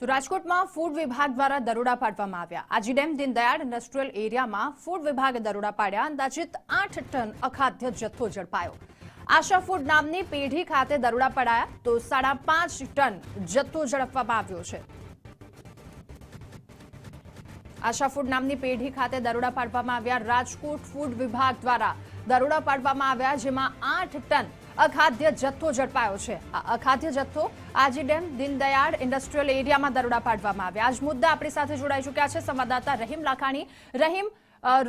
તો રાજકોટમાં ફૂડ વિભાગ દ્વારા દરોડા પાડવામાં આવ્યા. આજીડેમ દીનદયાળ ઇન્ડસ્ટ્રીયલ એરિયામાં ફૂડ વિભાગે દરોડા પાડ્યા. અંદાજિત આઠ ટન અખાદ્ય જથ્થો ઝડપાયો. આશા ફૂડ નામની પેઢી ખાતે દરોડા પડાયા તો સાડા પાંચ ટન જથ્થો ઝડપવામાં આવ્યો છે. આશા ફૂડ નામની પેઢી ખાતે દરોડા પાડવામાં આવ્યા. રાજકોટ ફૂડ વિભાગ દ્વારા દરોડા પાડવામાં આવ્યા, જેમાં આઠ ટન અખાદ્ય જથ્થો ઝડપાયો છે. આ અખાદ્ય જથ્થો આજીડેમ દીનદયાળ ઇન્ડસ્ટ્રીયલ એરિયામાં દરોડા પાડવામાં આવ્યા. આજ મુદ્દા આપણી સાથે જોડાઈ ચૂક્યા છે સંવાદદાતા રહીમ લાખાણી. રહીમ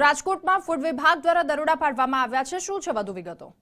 રાજકોટમાં ફૂડ વિભાગ દ્વારા દરોડા પાડવામાં આવ્યા છે. શું છે વધુ વિગતો?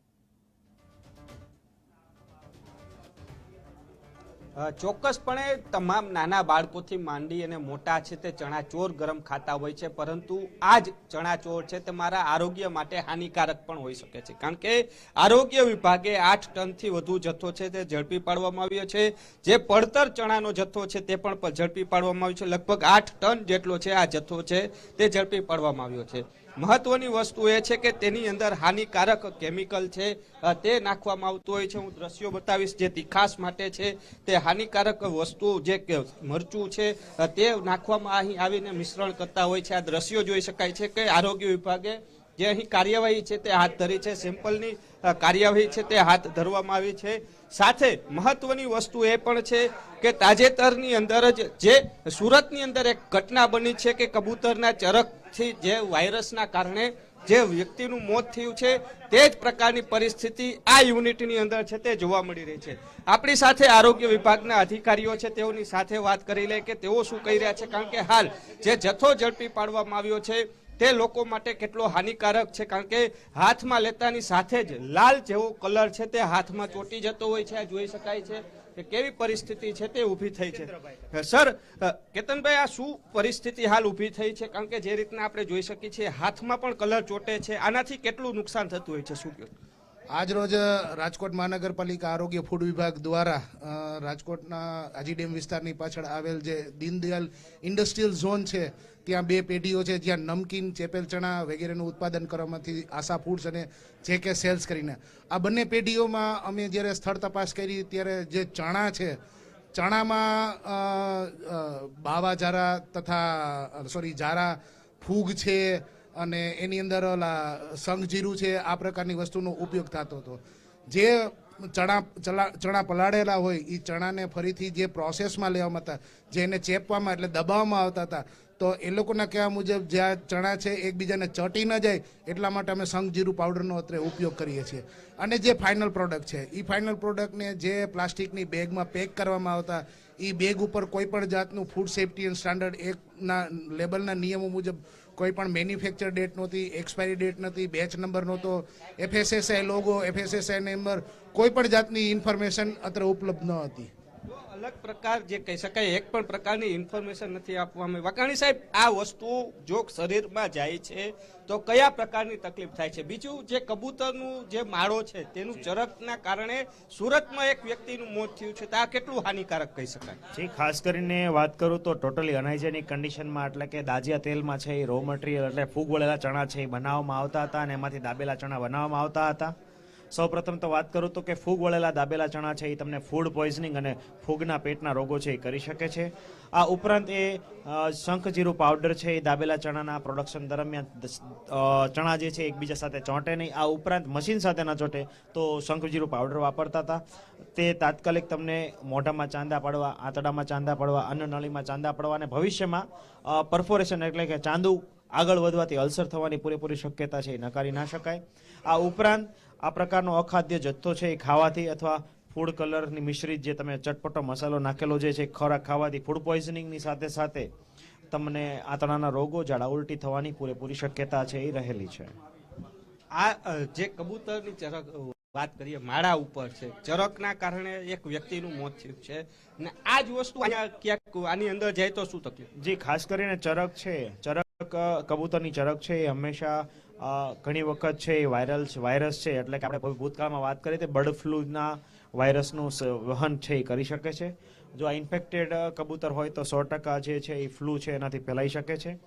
ચોક્કસપણે તમામ નાના બાળકોથી માંડી અને મોટા છે તે ચણાચોર ગરમ ખાતા હોય છે, પરંતુ આ જ ચણાચોર છે તે મારા આરોગ્ય માટે હાનિકારક પણ હોઈ શકે છે. કારણ કે આરોગ્ય વિભાગે આઠ ટનથી વધુ જથ્થો છે તે ઝડપી પાડવામાં આવ્યો છે. જે પડતર ચણાનો જથ્થો છે તે પણ ઝડપી પાડવામાં આવ્યો છે. લગભગ આઠ ટન જેટલો છે આ જથ્થો છે તે ઝડપી પાડવામાં આવ્યો છે. મહત્વની વસ્તુ એ છે કે તેની અંદર હાનિકારક કેમિકલ છે. તે નાખવામાં આવતું હોય છે. હું દ્રશ્યો બતાવીશ જે તીખાસ માટે છે. તે હાનિકારક વસ્તુ જે મરચું છે તે નાખવામાં અહીં આવીને મિશ્રણ કરતા હોય છે. આ દ્રશ્યો જોઈ શકાય છે કે આરોગ્ય વિભાગે જે અહીં કાર્યવાહી છે તે હાથ ધરી છે. સેમ્પલની કાર્યવાહી છે તે હાથ ધરવામાં આવી છે. સાથે મહત્વની વસ્તુ એ પણ છે કે તાજેતરની અંદર જ જે સુરતની અંદર એક ઘટના બની છે કે કબૂતરના ચરકથી જે વાયરસના કારણે જે વ્યક્તિનું મોત થયું છે, તે જ પ્રકારની પરિસ્થિતિ આ યુનિટની અંદર છે તે જોવા મળી રહી છે. આપણી સાથે આરોગ્ય વિભાગના અધિકારીઓ છે, તેઓની સાથે વાત કરી લે કે તેઓ શું કહી રહ્યા છે, કારણ કે હાલ જે જથ્થો ઝડપી પાડવામાં આવ્યો છે, તે લોકો માટે કેટલો હાનિકારક છે, કારણ કે હાથમાં લેતાની સાથે જ લાલ જેવો કલર છે તે હાથમાં ચોંટી જતો હોય છે જોઈ શકાય છે. કે કેવી પરિસ્થિતિ છે તે ઊભી થઈ છે. સર કેતનભાઈ આ શું પરિસ્થિતિ હાલ ઊભી થઈ છે? કારણ કે જે રીતના આપણે જોઈ શકીએ છીએ હાથમાં પણ કલર ચોટે છે. આનાથી કેટલું નુકસાન થતું હોય છે? શું કહો? આજરોજ રાજકોટ મહાનગરપાલિકા આરોગ્ય ફૂડ વિભાગ દ્વારા રાજકોટના હાજી આજીડેમ વિસ્તારની પાછળ આવેલ જે દીનદયાલ ઇન્ડસ્ટ્રીયલ ઝોન છે, ત્યાં બે પેઢીઓ છે, જ્યાં નમકીન, ચેપેલ ચણા વગેરેનું ઉત્પાદન કરવામાંથી આશા ફૂડ્સ અને જે કે સેલ્સ કરીને. આ બંને પેઢીઓમાં અમે જ્યારે સ્થળ તપાસ કરી, ત્યારે જે ચણા છે, ચણામાં બાવા જારા તથા સોરી, જારા, ફૂગ છે અને એની અંદર ઓલા સંઘજીરું છે, આ પ્રકારની વસ્તુનો ઉપયોગ થતો હતો. જે ચણા ચણા પલાળેલા હોય એ ચણાને ફરીથી જે પ્રોસેસમાં લેવામાં હતા જે એને ચેપવામાં એટલે દબાવવામાં આવતા હતા, તો એ લોકોના કહેવા મુજબ જે આ ચણા છે, એકબીજાને ચટી ન જાય, એટલા માટે અમે સંઘજીરું પાવડરનો અત્રે ઉપયોગ કરીએ છીએ. અને જે ફાઇનલ પ્રોડક્ટ છે એ ફાઇનલ પ્રોડક્ટને જે પ્લાસ્ટિકની બેગમાં પેક કરવામાં આવતા એ બેગ ઉપર કોઈ પણ જાતનું ફૂડ સેફ્ટી એન્ડ સ્ટાન્ડર્ડ એકના લેબલના નિયમો મુજબ કોઈ પણ મેન્યુફેક્ચર ડેટ નહોતી એક્સપાયરી ડેટ નહોતી બેચ નંબર નહોતો એફએસએસઆઈ લોગો એફએસએસઆઈ નંબર કોઈ પણ જાતની ઇન્ફોર્મેશન અત્રે ઉપલબ્ધ ન હતી. અલગ પ્રકાર જે કહી શકાય એક પણ પ્રકારની ઇન્ફોર્મેશન નથી આપવામાં વકાણી સાહેબ આ વસ્તુ જો શરીરમાં જાય છે તો કયા પ્રકારની તકલીફ થાય છે? બીજું જે કબૂતરનું જે માળો છે તેનું ચરકના કારણે સુરતમાં એક વ્યક્તિનું મોત થયું છે તો આ કેટલું હાનિકારક કહી શકાય? જી ખાસ કરીને વાત કરું તો ટોટલી અનહાઇજેનિક કન્ડિશનમાં એટલે કે દાજિયા તેલમાં છે એ રો મટીરિયલ એટલે ફૂગ વળેલા ચણા છે એ બનાવવામાં આવતા હતા અને એમાંથી દાબેલા ચણા બનાવવામાં આવતા હતા. સૌપ્રથમ તો વાત કરું તો કે ફૂગ વળેલા દાબેલા ચણા છે એ તમને ફૂડ પોઈઝનિંગ અને ફૂગના પેટના રોગો છે એ કરી શકે છે. આ ઉપરાંત એ શંખજીરું પાવડર છે એ દાબેલા ચણાના પ્રોડક્શન દરમિયાન ચણા જે છે એકબીજા સાથે ચોંટે નહીં. આ ઉપરાંત મશીન સાથે ન ચોંટે તો શંખજીરું પાવડર વાપરતા હતા. તે તાત્કાલિક તમને મોઢામાં ચાંદા પડવા આંતડામાં ચાંદા પડવા અન્નનળીમાં ચાંદા પડવા અને ભવિષ્યમાં પરફોરેશન એટલે કે ચાંદુ આગળ વધવાથી અલ્સર થવાની પૂરેપૂરી શક્યતા છે એ નકારી ના શકાય. આ ઉપરાંત આ પ્રકારનો અખાદ્ય જથ્થો છે એ ખાવાથી અથવા ફૂડ કલરની મિશ્રિત જે તમે ચટપટો મસાલો નાખેલો જે છે ખોરાક ખાવાથી ફૂડ પોઈઝનિંગની સાથે સાથે તમને આંતણાના રોગો ઝાડા ઉલટી થવાની પૂરેપૂરી શક્યતા છે એ રહેલી છે. આ જે કબૂતરની ચરક વાત કરીએ માળા ઉપર છે ચરકના કારણે એક વ્યક્તિનું મોત થયું છે. ને આ જ વસ્તુ અહીંયા ક્યાંક આની અંદર જાય તો શું તકલીફ? જે ખાસ કરીને ચરક છે ચરક કબૂતરની ચરક છે એ હંમેશા ઘણી વખત છે એ વાયરલ વાયરસ છે, એટલે કે આપણે ભૂતકાળમાં વાત કરીએ તો બર્ડ ફ્લૂના વાયરસનું વહન છે એ કરી શકે છે. જો આ ઇન્ફેક્ટેડ કબૂતર હોય તો સો ટકા જે છે એ ફ્લૂ છે એનાથી ફેલાઈ શકે છે.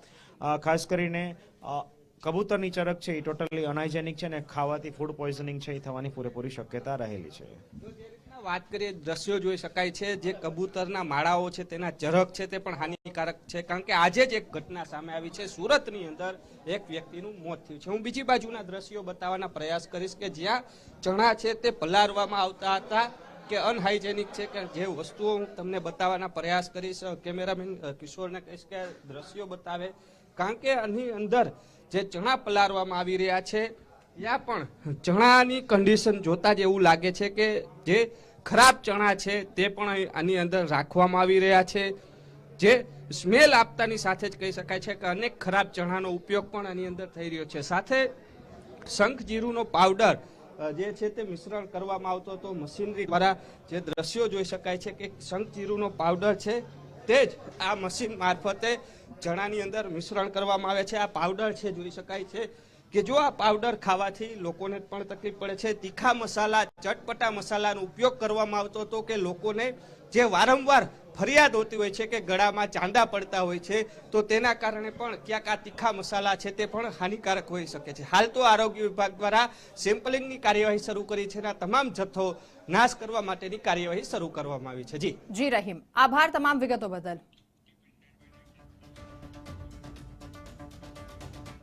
ખાસ કરીને કબૂતરની ચરક છે એ ટોટલી અનહાઇજેનિક છે ને ખાવાથી ફૂડ પોઈઝનિંગ છે એ થવાની પૂરેપૂરી શક્યતા રહેલી છે. વાત કરીએ, દ્રશ્યો જોઈ શકાય છે, જે કબૂતરના માળાઓ છે, તેના ચરક છે, તે પણ હાનિકારક છે, કારણ કે આજે જ એક ઘટના સામે આવી છે. સુરતની અંદર એક વ્યક્તિનું મોત થયું છે. હું બીજી બાજુના દ્રશ્યો બતાવવાના પ્રયાસ કરીશ કે જ્યાં ચણા છે, તે પલારવામાં આવતા હતા કે અનહાઇજેનિક છે, કે જે વસ્તુઓ હું તમને બતાવવાના પ્રયાસ કરીશ. કેમેરામેન કિશોરને કહીશ કે દ્રશ્યો બતાવે. કારણ કે આની અંદર જે ચણા પલારવામાં આવી રહ્યા છે ત્યાં પણ ચણાની કન્ડિશન જોતા જ એવું લાગે છે કે જે ખરાબ ચણા છે તે પણ આની અંદર રાખવામાં આવી રહ્યા છે. જે સ્મેલ આપતાની સાથે જ કહી શકાય છે કે અનેક ખરાબ ચણાનો ઉપયોગ પણ આની અંદર થઈ રહ્યો છે. સાથે શંખ જીરુનો પાવડર જે છે તે મિશ્રણ કરવામાં આવતો હતો. મશીનરી દ્વારા જે દ્રશ્યો જોઈ શકાય છે કે શંખ જીરુનો પાવડર છે તે જ આ મશીન મારફતે ચણાની અંદર મિશ્રણ કરવામાં આવે છે. આ પાવડર છે, જોઈ શકાય છે. કે જો આ પાવડર ખાવાથી લોકોને પણ તકલીફ પડે છે, તીખા મસાલા, ચટપટા મસાલાનો ઉપયોગ કરવામાં આવતો હતો કે લોકોને જે વારંવાર ફરિયાદ હોતી હોય છે કે ગળામાં ચાંદા પડતા હોય છે, તો તેના કારણે પણ ક્યાંક આ તીખા મસાલા છે તે પણ હાનિકારક હોઈ શકે છે. હાલ તો આરોગ્ય વિભાગ દ્વારા સેમ્પલિંગની કાર્યવાહી શરૂ કરી છે તમામ જથ્થો નાશ કરવા માટેની કાર્યવાહી શરૂ કરવામાં આવી છે. જી. જી, રહીમ. આભાર તમામ વિગતો બદલ.